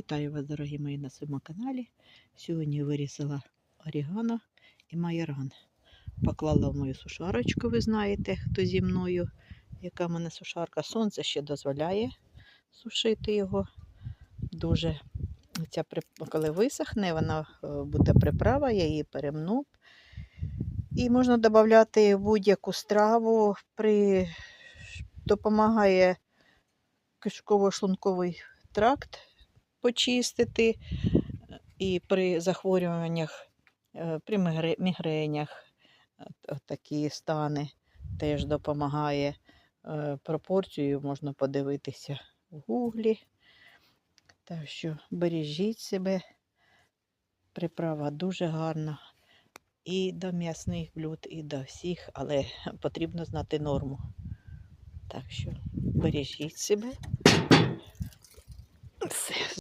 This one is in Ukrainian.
Вітаю вас, дорогі мої, на своєму каналі. Сьогодні вирізала орігано і майоран. Поклала в мою сушарочку, ви знаєте, хто зі мною, яка в мене сушарка. Сонце ще дозволяє сушити його. Дуже ця коли висохне, вона е, буде приправа, я її перемну. І можна додати будь-яку страву. При... Допомагає кишково-шлунковий тракт почистити і при захворюваннях, е, при мігренях е, такі стани теж допомагає. Е, Пропорцію можна подивитися в гуглі. Так що бережіть себе. Приправа дуже гарна. І до м'ясних блюд, і до всіх, але потрібно знати норму. Так що бережіть себе